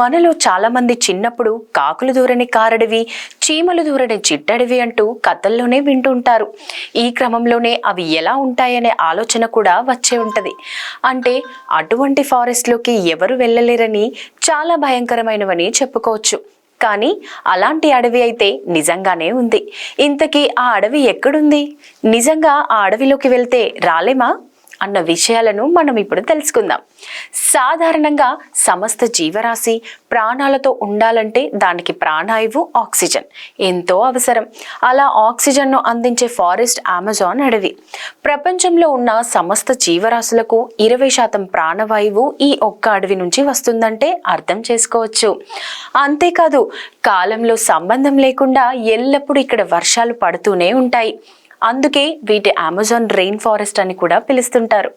మనలో చాలామంది చిన్నప్పుడు కాకులు దూరని కారడివి చీమలు దూరని చిట్టడివి అంటూ కథల్లోనే వింటుంటారు. ఈ క్రమంలోనే అవి ఎలా ఉంటాయనే ఆలోచన కూడా వచ్చే ఉంటుంది. అంటే అటువంటి ఫారెస్ట్లోకి ఎవరు వెళ్ళలేరని చాలా భయంకరమైనవని చెప్పుకోవచ్చు. కానీ అలాంటి అడవి అయితే నిజంగానే ఉంది. ఇంతకీ ఆ అడవి ఎక్కడుంది? నిజంగా ఆ అడవిలోకి వెళ్తే రాలేమా? అన్న విషయాలను మనం ఇప్పుడు తెలుసుకుందాం. సాధారణంగా సమస్త జీవరాశి ప్రాణాలతో ఉండాలంటే దానికి ప్రాణాయువు ఆక్సిజన్ ఎంతో అవసరం. అలా ఆక్సిజన్ను అందించే ఫారెస్ట్ అమెజాన్ అడవి. ప్రపంచంలో ఉన్న సమస్త జీవరాశులకు ఇరవై శాతం ప్రాణవాయువు ఈ ఒక్క అడవి నుంచి వస్తుందంటే అర్థం చేసుకోవచ్చు. అంతేకాదు కాలంలో సంబంధం లేకుండా ఎల్లప్పుడూ ఇక్కడ వర్షాలు పడుతూనే ఉంటాయి. అందుకే వీటి అమెజాన్ రెయిన్ ఫారెస్ట్ అని కూడా పిలుస్తుంటారు.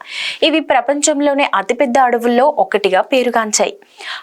ఇవి ప్రపంచంలోనే అతిపెద్ద అడవుల్లో ఒకటిగా పేరుగాంచాయి.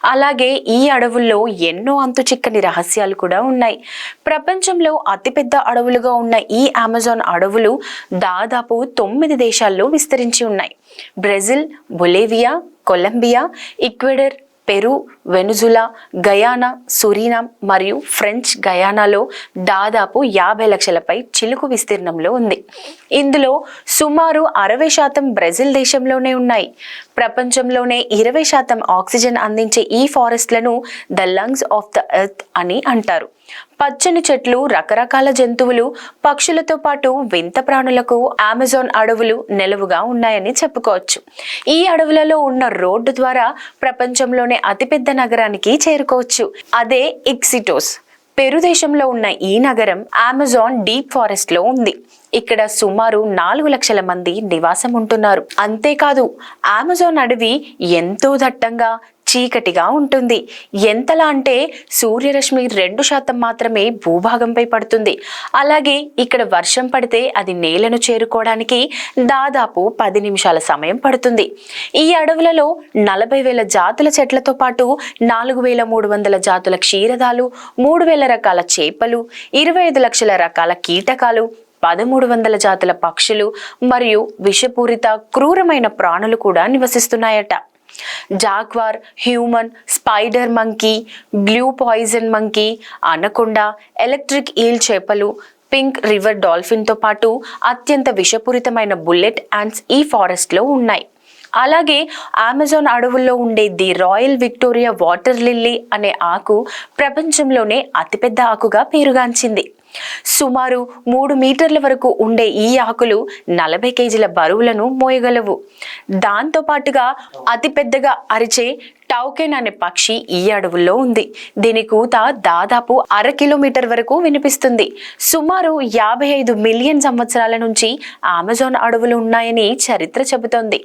అలాగే ఈ అడవుల్లో ఎన్నో అంతు చిక్కని రహస్యాలు కూడా ఉన్నాయి. ప్రపంచంలో అతిపెద్ద అడవులుగా ఉన్న ఈ అమెజాన్ అడవులు దాదాపు తొమ్మిది దేశాల్లో విస్తరించి ఉన్నాయి. Brazil Bolivia Colombia Ecuador Peru Venezuela Guyana Suriname మరియు ఫ్రెంచ్ గయానాలో దాదాపు యాభై లక్షలపై చిలుకు విస్తీర్ణంలో ఉంది. ఇందులో సుమారు అరవై శాతం బ్రెజిల్ దేశంలోనే ఉన్నాయి. ప్రపంచంలోనే ఇరవై శాతం ఆక్సిజన్ అందించే ఈ ఫారెస్ట్లను the lungs of the earth అని అంటారు. పచ్చని చెట్లు రకరకాల జంతువులు పక్షులతో పాటు వింత ప్రాణులకు అమెజాన్ అడవులు నెలవుగా ఉన్నాయని చెప్పుకోవచ్చు. ఈ అడవులలో ఉన్న రోడ్డు ద్వారా ప్రపంచంలోనే అతిపెద్ద నగరానికి చేరుకోవచ్చు. అదే ఇక్సిటోస్. పెరు దేశంలో ఉన్న ఈ నగరం అమెజాన్ డీప్ ఫారెస్ట్లో ఉంది. ఇక్కడ సుమారు నాలుగు లక్షల మంది నివాసం ఉంటున్నారు అంతేకాదు అమెజాన్ అడవి ఎంతో దట్టంగా చీకటిగా ఉంటుంది. ఎంతలా అంటే సూర్యరశ్మి రెండు శాతం మాత్రమే భూభాగంపై పడుతుంది. అలాగే ఇక్కడ వర్షం పడితే అది నేలను చేరుకోవడానికి దాదాపు పది నిమిషాల సమయం పడుతుంది. ఈ అడవులలో నలభై వేల జాతుల చెట్లతో పాటు నాలుగు వేల మూడు వందల జాతుల క్షీరదాలు మూడు వేల రకాల చేపలు ఇరవై ఐదు లక్షల రకాల కీటకాలు పదమూడు వందల జాతుల పక్షులు మరియు విషపూరిత క్రూరమైన ప్రాణులు కూడా నివసిస్తున్నాయట. Jaguar human spider monkey blue poison monkey anaconda electric eel చేపలు పింక్ రివర్ డాల్ఫిన్తో పాటు అత్యంత విషపూరితమైన బుల్లెట్ యాండ్స్ ఈ ఫారెస్ట్లో ఉన్నాయి. అలాగే అమెజాన్ అడవుల్లో ఉండే the royal Victoria water lily అనే ఆకు ప్రపంచంలోనే అతిపెద్ద ఆకుగా పేరుగాంచింది. సుమారు మూడు మీటర్ల వరకు ఉండే ఈ ఆకులు నలభై కేజీల బరువులను మోయగలవు. దాంతో పాటుగా అతిపెద్దగా అరిచే టౌకెన్ అనే పక్షి ఈ అడవుల్లో ఉంది. దీని కూత దాదాపు అర కిలోమీటర్ వరకు వినిపిస్తుంది. సుమారు యాభై ఐదు మిలియన్ సంవత్సరాల నుంచి అమెజాన్ అడవులు ఉన్నాయని చరిత్ర చెబుతోంది.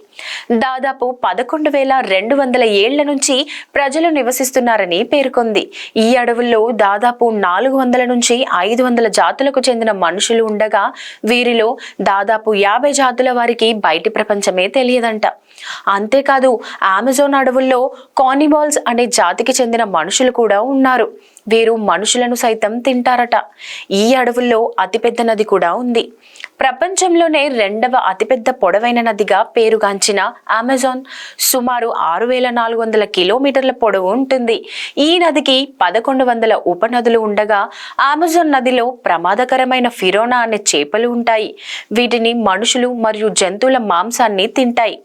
దాదాపు పదకొండు వేల రెండు వందల ఏళ్ళ నుంచి ప్రజలు నివసిస్తున్నారని పేర్కొంది. ఈ అడవుల్లో దాదాపు నాలుగు వందల నుంచి ఐదు వందల జాతులకు చెందిన మనుషులు ఉండగా వీరిలో దాదాపు యాభై జాతుల వారికి బయటి ప్రపంచమే తెలియదంట. అంతేకాదు అమెజాన్ అడవుల్లో కానిబాల్స్ అనే జాతికి చెందిన మనుషులు కూడా ఉన్నారు. వీరు మనుషులను సైతం తింటారట. ఈ అడవుల్లో అతిపెద్ద నది కూడా ఉంది. ప్రపంచంలోనే రెండవ అతిపెద్ద పొడవైన నదిగా పేరుగాంచిన అమెజాన్ సుమారు ఆరు వేల నాలుగు వందల కిలోమీటర్ల పొడవు ఉంటుంది. ఈ నదికి పదకొండు వందల ఉపనదులు ఉండగా అమెజాన్ నదిలో ప్రమాదకరమైన ఫిరోనా అనే చేపలు ఉంటాయి. వీటిని మనుషులు మరియు జంతువుల మాంసాన్ని తింటాయి.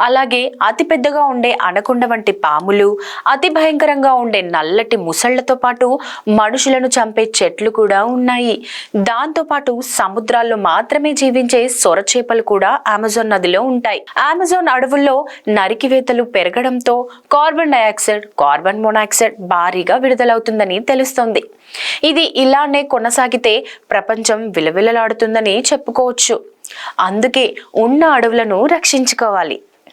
అలాగే అతి పెద్దగా ఉండే అనకొండ వంటి పాములు అతి భయంకరంగా ఉండే నల్లటి ముసళ్ళతో పాటు మనుషులను చంపే చెట్లు కూడా ఉన్నాయి. దాంతోపాటు సముద్రాల్లో మాత్రమే జీవించే సొరచేపలు కూడా అమెజాన్ నదిలో ఉంటాయి. అమెజాన్ అడవుల్లో నరికివేతలు పెరగడంతో కార్బన్ డైఆక్సైడ్ కార్బన్ మోనాక్సైడ్ భారీగా విడుదలవుతుందని తెలుస్తోంది. ఇది ఇలానే కొనసాగితే ప్రపంచం విలవిలలాడుతుందని చెప్పుకోవచ్చు. అందుకే ఉన్న అడవులను రక్షించుకోవాలి.